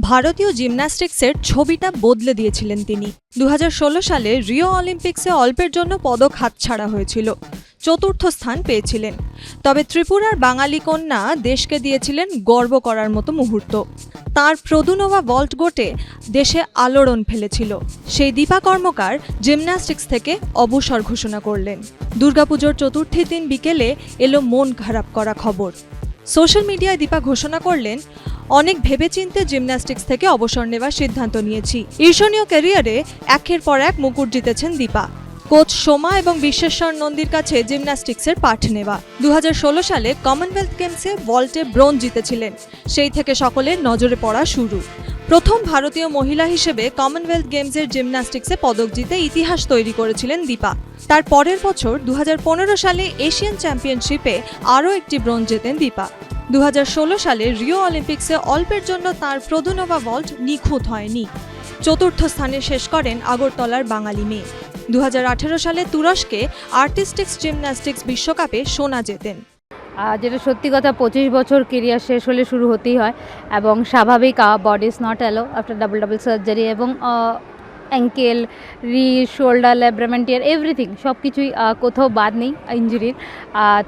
ভারতীয় জিমন্যাস্টিক্সের ছবিটা বদলে দিয়েছিলেন তিনি। দু হাজার ষোলো সালে রিও অলিম্পিক্সে অল্পের জন্য পদক হাতছাড়া হয়েছিল। চতুর্থ স্থান পেয়েছিলেন। তবে ত্রিপুরার বাঙালি কন্যা দেশকে দিয়েছিলেন গর্ব করার মতো মুহূর্ত। তার প্রদুনোভা ভল্ট গোটে দেশে আলোড়ন ফেলেছিল। সেই দীপা কর্মকার জিমন্যাস্টিক্স থেকে অবসর ঘোষণা করলেন। দুর্গাপুজোর চতুর্থী দিন বিকেলে এলো মন খারাপ করা খবর। সোশ্যাল মিডিয়ায় দীপা ঘোষণা করলেন, অনেক ভেবেচিন্তে জিমন্যাস্টিক্স থেকে অবসর নেওয়ার সিদ্ধান্ত নিয়েছি। ঈর্ষণীয় ক্যারিয়ারে একের পর এক মুকুট জিতেছেন দীপা। কোচ সোমা এবং বিশ্বেশ্বর নন্দীর কাছে জিমন্যাস্টিক্সের পাঠ নেওয়া। দু হাজার ষোলো সালে কমনওয়েলথ গেমসে ভল্টে ব্রোঞ্জ জিতেছিলেন। সেই থেকে সকলের নজরে পড়া শুরু। প্রথম ভারতীয় মহিলা হিসেবে কমনওয়েলথ গেমসের জিমন্যাস্টিক্সে পদক জিতে ইতিহাস তৈরি করেছিলেন দীপা। তার পরের বছর দু হাজার পনেরো সালে এশিয়ান চ্যাম্পিয়নশিপে আরও একটি ব্রোঞ্জ জেতেন দীপা। দু হাজার ষোলো সালে রিও অলিম্পিক্সে অল্পের জন্য তার প্রদুনোভা ভল্ট নিখুঁত হয়নি। চতুর্থ স্থানে শেষ করেন আগরতলার বাঙালি মেয়ে। দু হাজার আঠেরো সালে তুরস্কে আর্টিস্টিক্স জিমন্যাস্টিক্স বিশ্বকাপে সোনা জেতেন। যেটা সত্যি কথা, পঁচিশ বছর কেরিয়ার শেষ হলে শুরু হতেই হয় এবং স্বাভাবিক body is not allow after double double surgery এবং অ্যাঙ্কেল রি শোল্ডার ল্যাব্রামেন্টিয়ার এভরিথিং সব কিছুই কোথাও বাদ নেই ইঞ্জুরির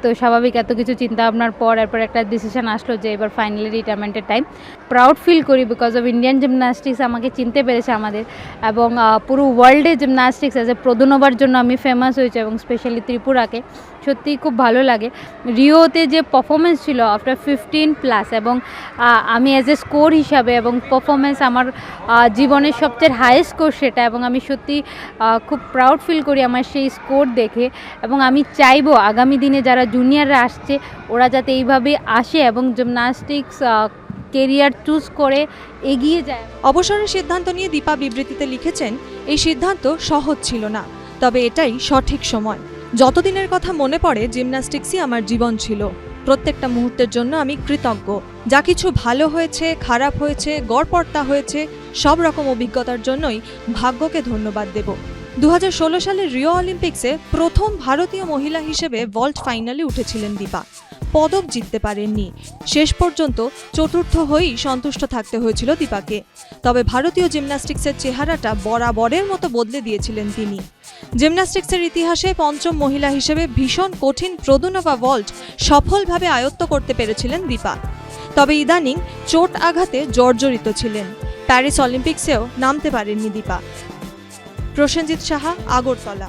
তো স্বাভাবিক এত কিছু চিন্তা ভাবনার পর এরপর একটা ডিসিশন আসলো যে এবার ফাইনালি রিটায়ারমেন্টের টাইম প্রাউড ফিল করি বিকজ অফ ইন্ডিয়ান জিমন্যাস্টিক্স আমাকে চিনতে পেরেছে আমাদের এবং পুরো ওয়ার্ল্ডে জিমন্যাস্টিক্স অ্যাজ এ প্রদনোবার জন্য আমি ফেমাস হয়েছি এবং স্পেশালি ত্রিপুরাকে। সত্যিই খুব ভালো লাগে। রিওতে যে পারফরমেন্স ছিল আফটার ফিফটিন প্লাস এবং আমি অ্যাজ এ স্কোর হিসাবে এবং পারফরমেন্স আমার জীবনের সবচেয়ে হায়েস্ট স্কোর সেটা এবং আমি সত্যি খুব প্রাউড ফিল করি আমার সেই স্কোর দেখে এবং আমি চাইব আগামী দিনে যারা জুনিয়ররা আসছে, ওরা যাতে এইভাবে আসে এবং জিমনাস্টিক্স কেরিয়ার চুজ করে এগিয়ে যায়। অবসরের সিদ্ধান্ত নিয়ে দীপা বিবৃতিতে লিখেছেন, এই সিদ্ধান্ত সহজ ছিল না, তবে এটাই সঠিক সময়। যতদিনের কথা মনে পড়ে জিমন্যাস্টিক্সই আমার জীবন ছিল। প্রত্যেকটা মুহূর্তের জন্য আমি কৃতজ্ঞ। যা কিছু ভালো হয়েছে, খারাপ হয়েছে, গড়পড়তা হয়েছে, সব রকম অভিজ্ঞতার জন্যই ভাগ্যকে ধন্যবাদ দেব। দু সালের রিও অলিম্পিক্সে প্রথম ভারতীয় মহিলা হিসেবে ভল্ট ফাইনালে উঠেছিলেন দীপা। পদক জিততে পারেননি। শেষ পর্যন্ত চতুর্থ হয়েই সন্তুষ্ট থাকতে হয়েছিল দীপাকে। তবে ভারতীয় জিমন্যাস্টিক্সের চেহারাটা বরাবরের মতো বদলে দিয়েছিলেন তিনি। জিমন্যাস্টিক্সের ইতিহাসে পঞ্চম মহিলা হিসেবে ভীষণ কঠিন প্রদুনবা ভল্ট সফলভাবে আয়ত্ত করতে পেরেছিলেন দীপা। তবে ইদানিং চোট আঘাতে জর্জরিত ছিলেন। প্যারিস অলিম্পিক্সেও নামতে পারেননি দীপা। প্রসেনজিৎ সাহা, আগরতলা।